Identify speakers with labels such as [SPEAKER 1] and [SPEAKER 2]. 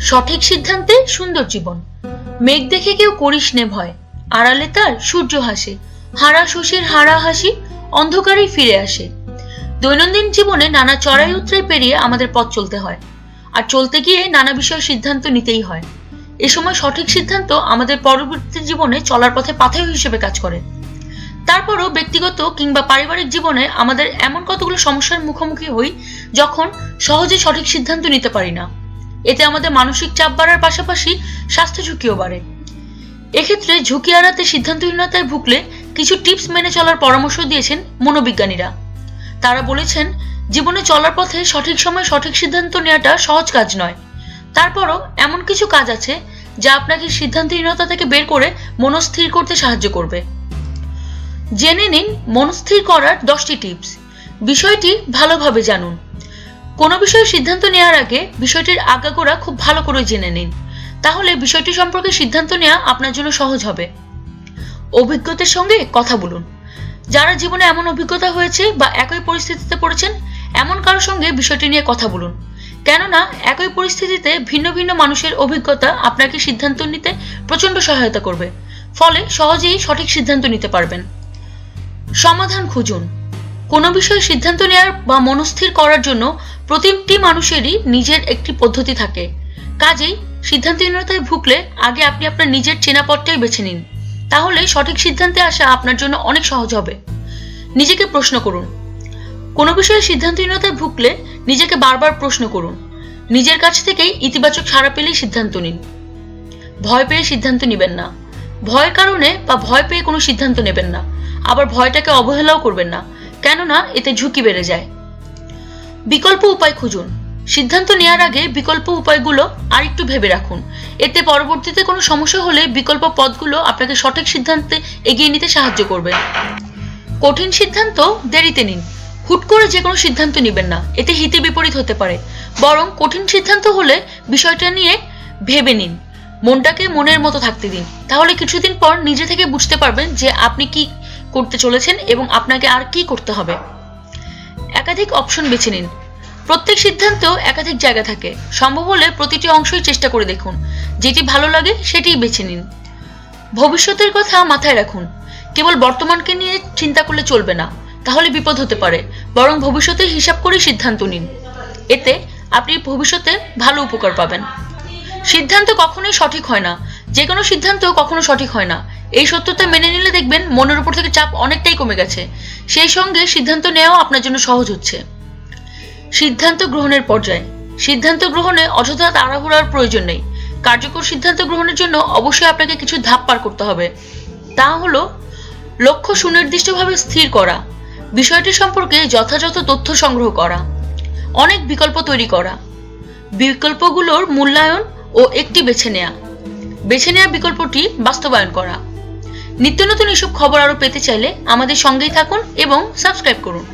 [SPEAKER 1] সঠিক সিদ্ধান্তে সুন্দর জীবন। মেঘ দেখে কেউ করিস নে ভয়। আড়ালে তার সূর্য হাসে। হারা শশীর হারা হাসি অন্ধকারেই ফিরে আসে। দৈনন্দিন জীবনে নানা চড়াই উতরাই পেরিয়ে আমাদের পথ চলতে হয়। আর চলতে গিয়ে নানা বিষয়ে সিদ্ধান্ত নিতেই হয়। এ সময় সঠিক সিদ্ধান্ত আমাদের পরবর্তী জীবনে চলার পথে পাথেয় হিসেবে কাজ করে। তারপরও ব্যক্তিগত কিংবা পারিবারিক জীবনে আমাদের এমন কতগুলো সমস্যার মুখোমুখি হই যখন সহজে সঠিক সিদ্ধান্ত নিতে পারি না। এতে আমাদের মানসিক চাপ বাড়ার পাশাপাশি স্বাস্থ্য ঝুঁকিও বাড়ে। এক্ষেত্রে ঝুঁকি এড়াতে সিদ্ধান্তহীনতায় ভুগলে কিছু টিপস মেনে চলার পরামর্শ দিয়েছেন মনোবিজ্ঞানীরা। তারা বলেছেন, জীবনে চলার পথে সঠিক সময় সঠিক সিদ্ধান্ত নেওয়াটা সহজ কাজ নয়। তারপরও এমন কিছু কাজ আছে যা আপনাকে সিদ্ধান্তহীনতা থেকে বের করে মনস্থির করতে সাহায্য করবে। জেনে নিন মনস্থির করার দশটি টিপস। বিষয়টি ভালোভাবে জানুন। কোনো বিষয়ে সিদ্ধান্ত নেওয়ার আগে বিষয়টির আগাগোড়া খুব ভালো করে জেনে নিন। তাহলে বিষয়টি সম্পর্কে সিদ্ধান্ত নেওয়া আপনার জন্য সহজ হবে। অভিজ্ঞতার সঙ্গে কথা বলুন। যারা জীবনে এমন অভিজ্ঞতা হয়েছে বা একই পরিস্থিতিতে পড়েছেন, এমন কারোর সঙ্গে বিষয়টি নিয়ে কথা বলুন। কেননা, একই পরিস্থিতিতে ভিন্ন ভিন্ন মানুষের অভিজ্ঞতা আপনাকে সিদ্ধান্ত নিতে প্রচণ্ড সহায়তা করবে। ফলে সহজেই সঠিক সিদ্ধান্ত নিতে পারবেন। সমাধান খুঁজুন। কোনো বিষয়ে সিদ্ধান্ত নেওয়ার বা মনস্থির করার জন্য প্রতিটি মানুষেরই নিজের একটি পদ্ধতি থাকে। কাজেই সিদ্ধান্তহীনতায় ভুগলে আগে আপনি আপনার নিজের চেনা পথটাই বেছে নিন। তাহলে সঠিক সিদ্ধান্তে আসা আপনার জন্য অনেক সহজ হবে। নিজেকে প্রশ্ন করুন। কোনো বিষয়ে সিদ্ধান্তহীনতায় ভুগলে নিজেকে বারবার প্রশ্ন করুন। নিজের কাছ থেকেই ইতিবাচক সাড়া পেলেই সিদ্ধান্ত নিন। ভয় পেয়ে সিদ্ধান্ত নেবেন না। ভয়ের কারণে বা ভয় পেয়ে কোনো সিদ্ধান্ত নেবেন না। আবার ভয়টাকে অবহেলাও করবেন না, কেননা এতে ঝুঁকি বেড়ে যায়। বিকল্প উপায় খুঁজুন। সিদ্ধান্ত নেওয়ার আগে বিকল্প উপায়গুলো আরেকটু ভেবে রাখুন। এতে পরবর্তীতে কোনো সমস্যা হলে বিকল্প পথগুলো আপনাকে সঠিক সিদ্ধান্তে এগিয়ে নিতে সাহায্য করবে। কঠিন সিদ্ধান্ত দেরিতে নিন। হুট করে যে কোনো সিদ্ধান্ত নেবেন না। এতে হিতে বিপরীত হতে পারে। বরং কঠিন সিদ্ধান্ত হলে বিষয়টা নিয়ে ভেবে নিন। মনটাকে মনের মতো থাকতে দিন। তাহলে কিছুদিন পর নিজে থেকে বুঝতে পারবেন যে আপনি কি করতে চলেছেন এবং আপনাকে আর কি করতে হবে? একাধিক অপশন বেছে নিন। প্রত্যেক সিদ্ধান্ত একাধিক জায়গা থাকে। সম্ভব হলে প্রতিটি অংশই চেষ্টা করে দেখুন। যেটি ভালো লাগে সেটিই বেছে নিন। ভবিষ্যতের কথা মাথায় রাখুন। কেবল বর্তমানকে নিয়ে চিন্তা করলে চলবে না। তাহলে বিপদ হতে পারে। বরং ভবিষ্যতের হিসাব করে সিদ্ধান্ত নিন। এতে আপনি ভবিষ্যতে ভালো উপকার পাবেন। সিদ্ধান্ত কখনোই সঠিক হয় না। যে কোনো সিদ্ধান্ত কখনো সঠিক হয় না। এই সত্যতা মেনে নিলে দেখবেন মনের উপর থেকে চাপ অনেকটাই কমে গেছে। সেই সঙ্গে সিদ্ধান্ত নেওয়াও আপনার জন্য সহজ হচ্ছে। সিদ্ধান্ত গ্রহণের পর্যায়ে। সিদ্ধান্ত গ্রহণে অযথা তাড়াহুড়ার প্রয়োজন নেই। কার্যকর সিদ্ধান্ত গ্রহণের জন্য অবশ্যই আপনাকে কিছু ধাপ পার করতে হবে। তা হলো, লক্ষ্য সুনির্দিষ্টভাবে স্থির করা। বিষয়টি সম্পর্কে যথাযথ তথ্য সংগ্রহ করা। অনেক বিকল্প তৈরি করা। বিকল্পগুলোর মূল্যায়ন ও একটি বেছে নেওয়া বেছে নেওয়া বিকল্পটি বাস্তবায়ন করা। নিত্য নতুন এসব খবর আরও পেতে চাইলে আমাদের সঙ্গেই থাকুন এবং সাবস্ক্রাইব করুন।